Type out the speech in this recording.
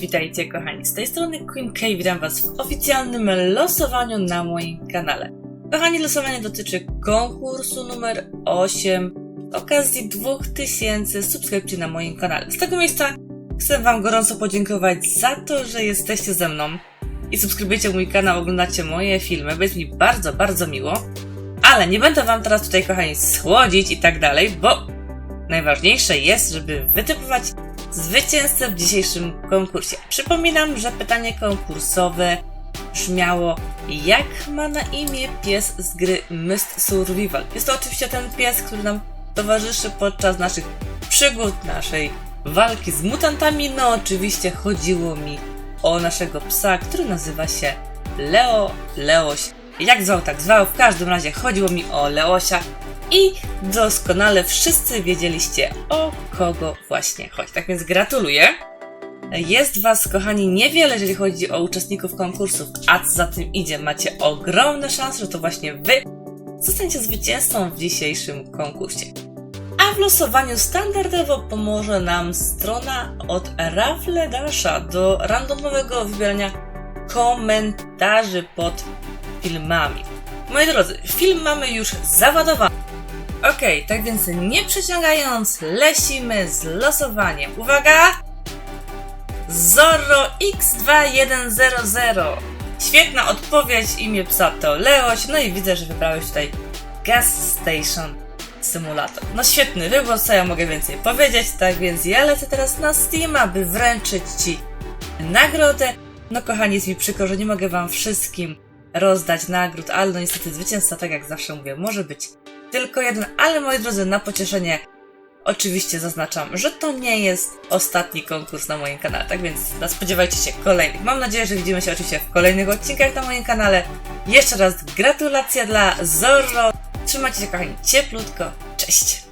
Witajcie kochani, z tej strony Queen K, witam was w oficjalnym losowaniu na moim kanale. Kochani, losowanie dotyczy konkursu numer 8 z okazji 2000 subskrypcji na moim kanale. Z tego miejsca chcę wam gorąco podziękować za to, że jesteście ze mną i subskrybujecie mój kanał, oglądacie moje filmy, jest mi bardzo, bardzo miło. Ale nie będę wam teraz tutaj kochani schłodzić i tak dalej, bo najważniejsze jest, żeby wytypować zwycięzcę w dzisiejszym konkursie. Przypominam, że pytanie konkursowe brzmiało jak ma na imię pies z gry Myst Survival. Jest to oczywiście ten pies, który nam towarzyszy podczas naszych przygód, naszej walki z mutantami. No oczywiście chodziło mi o naszego psa, który nazywa się Leo Leoś. Jak zwał, tak zwał. W każdym razie chodziło mi o Leosia i doskonale wszyscy wiedzieliście o kogo właśnie chodzi. Tak więc gratuluję. Jest Was, kochani, niewiele, jeżeli chodzi o uczestników konkursów, a co za tym idzie, macie ogromne szanse, że to właśnie Wy zostaniecie zwycięzcą w dzisiejszym konkursie. A w losowaniu standardowo pomoże nam strona od Rafle Dasha do randomowego wybierania komentarzy pod filmami. Moi drodzy, film mamy już załadowany. Okej, tak więc nie przeciągając, lecimy z losowaniem. Uwaga! Zorro X2100. Świetna odpowiedź, imię psa to Leoś, no i widzę, że wybrałeś tutaj Gas Station Simulator. No świetny wybór, co ja mogę więcej powiedzieć, tak więc ja lecę teraz na Steama, by wręczyć Ci nagrodę. No kochani, jest mi przykro, że nie mogę Wam wszystkim rozdać nagród, ale no niestety zwycięzca, tak jak zawsze mówię, może być tylko jeden, ale moi drodzy, na pocieszenie oczywiście zaznaczam, że to nie jest ostatni konkurs na moim kanale, tak więc spodziewajcie się kolejnych. Mam nadzieję, że widzimy się oczywiście w kolejnych odcinkach na moim kanale. Jeszcze raz gratulacja dla Zorro. Trzymajcie się kochani cieplutko. Cześć!